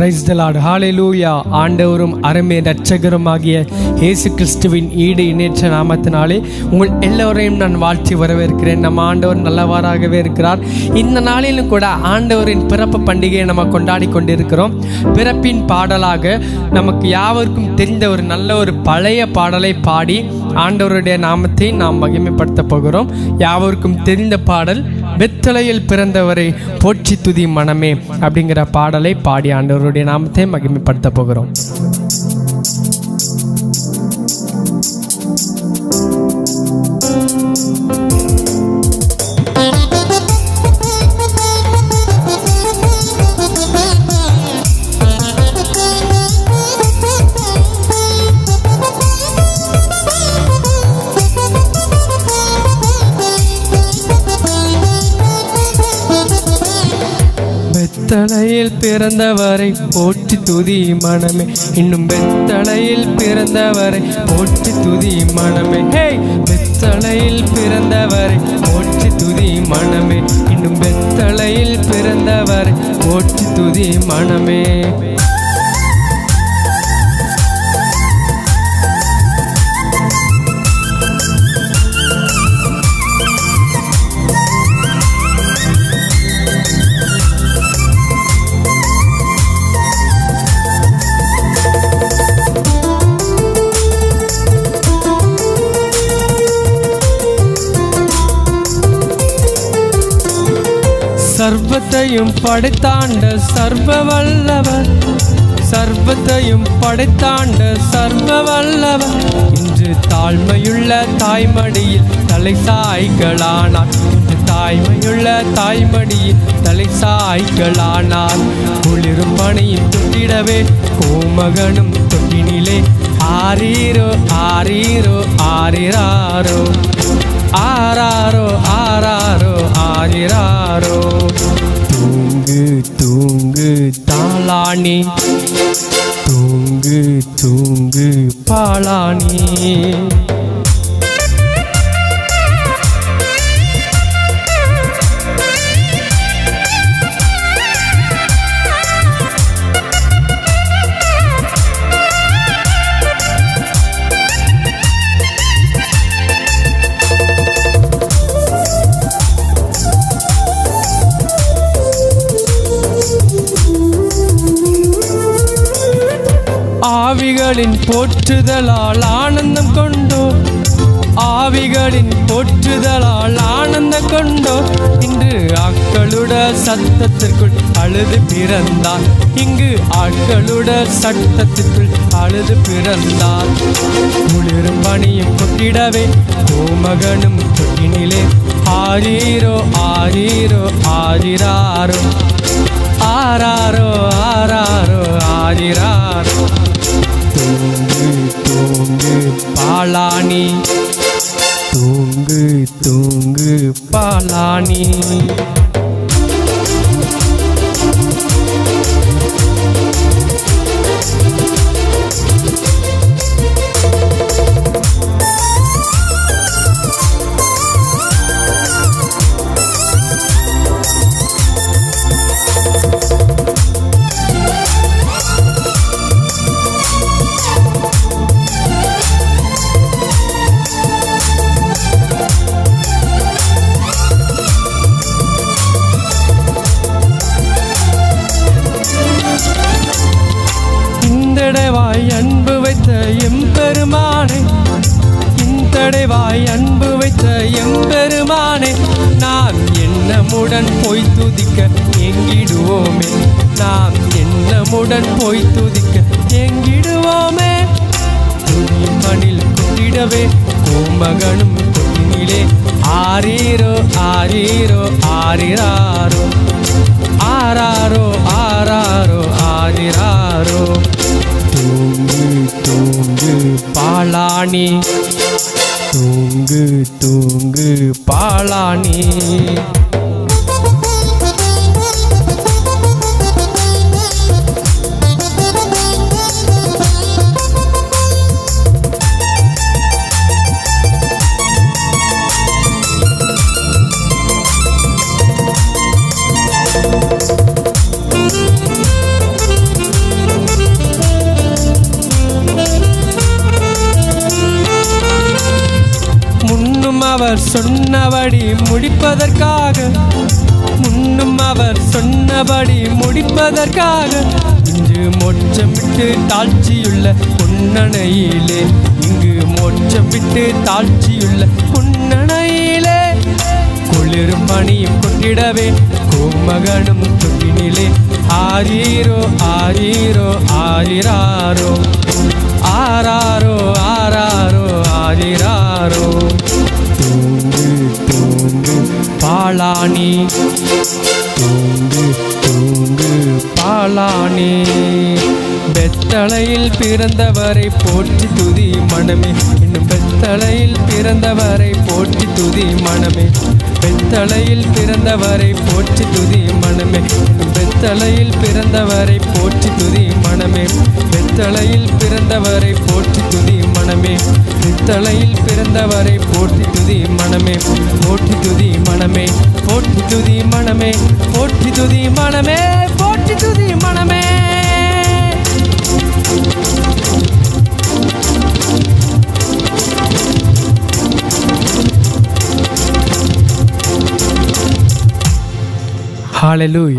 Price ஹாலே hallelujah ஆண்டவரும் அருமை ரட்சகருமாகிய இயேசு கிறிஸ்துவின் ஈடு இணைற்ற நாமத்தினாலே உங்கள் எல்லோரையும் நான் வாழ்த்தி வரவேற்கிறேன். நம்ம ஆண்டவர் நல்லவாறாகவே இருக்கிறார். இந்த நாளிலும் கூட ஆண்டவரின் பிறப்பு பண்டிகையை நம்ம கொண்டாடி கொண்டிருக்கிறோம். பிறப்பின் பாடலாக நமக்கு யாவருக்கும் தெரிந்த ஒரு நல்ல ஒரு பழைய பாடலை பாடி ஆண்டவருடைய நாமத்தை நாம் மகிமைப்படுத்த போகிறோம். யாவருக்கும் தெரிந்த பாடல் வெத்தலையில் பிறந்தவரை போற்றி துதி மனமே அப்படிங்கிற பாடலை பாடி ஆண்டவருடைய நாமத்தை மகிமைப்படுத்த போகிறோம். வெத்தலையில் பிறந்தவரை போற்றி துதி மனமே. இன்னும் வெத்தலையில் பிறந்தவரை போற்றி துதி மனமே. ஹே வெத்தலையில் பிறந்தவரை போற்றி துதி மனமே. இன்னும் வெத்தலையில் பிறந்தவரை போற்றி துதி மனமே. சர்வத்தையும் படைத்தாண்ட சர்வ வல்லவர் சர்வத்தையும் படைத்தாண்ட சர்வ வல்லவர் இன்று தாழ்மையுள்ள தாய்மடியில் தலை சாய்களானார் இன்று தாய்மையுள்ள தாய்மடியில் தலை சாய்களானார் குளிரும் பணியும் தொட்டிடவே கோமகனும் தொட்டினிலே. ஆரீரோ ஆரீரோ ஆரிராரோ. ஆராரோ ஆராரோ ஆரிராரோ. தூங்கு தாளானி தூங்கு தூங்கு பாளானி ஆவிகளின் போற்றுதலால் ஆனந்தம் கொண்டோ? ஆவிகளின் போற்றுதலால் ஆனந்தம் கொண்டோ? இன்று ஆக்களுட சத்தத்திற்குள் அழுது பிறந்தார். இங்கு ஆட்களுட சட்டத்திற்குள் அழுது பிறந்தார். குளிரும் பணியும் கொட்டிடவே கோமகனும் கொட்டினிலே ஆரீரோ ஆரீரோ ஆரிராரோ. ஆராரோ ஆராரோ ஆரிராரோ. பாலானி தூங்கு தூங்கு பாலானி இந்தடைவாய் அன்பு வைத்த எம்பெருமானே நாம் எண்ணமுடன் போய் துதிக்க எங்கிடுவோமே நாம் எண்ணமுடன் போய் துதிக்க எங்கிடுவோமே மணில் கொட்டிடவே கோமகனும் கொட்டினிலே. ஆரீரோ ஆரீரோ ஆரிராரோ. ஆராரோ ஆராரோ ஆரிராரோ. தூங்கு தூங்கு பாலானி பாலானி அவர் சொன்னபடி முடிப்பதற்காக முன்னும் அவர் சொன்னபடி முடிப்பதற்காக இங்கு மோட்சம் விட்டு தாழ்ச்சியுள்ள பொன்னணையிலே இங்கு மோட்சம் விட்டு தாழ்ச்சியுள்ள பொன்னணையிலே குளிரும் பணியும் கொண்டிடவே கோமகனும் தொட்டினிலே ஆரீரோ ஆரீரோ ஆரிராரோ ஆராரோ ஆராரோ ஆரிராரோ. தூங்கு தூங்கு பாலானி. தூங்கு தூங்கு பாலானி. பெத்தளையில் பிறந்தவரை போற்றி துதி மனமே. இன்னும் பெத்தளையில் பிறந்தவரை போற்றி துதி மனமே. பெத்தளையில் பிறந்தவரை போற்றி துதி மனமே. பெத்தலையில் பெத்தளையில் பிறந்தவரை போற்றி துதி மனமே. பெத்தளையில் பிறந்தவரை போற்றி துதி மனமே. பித்தளையில் பிறந்தவரை போற்றி துதி மனமே போற்றி துதி மனமே போற்றி துதி மனமே போற்றி துதி மனமே போற்றி துதி மனமே Hallelujah.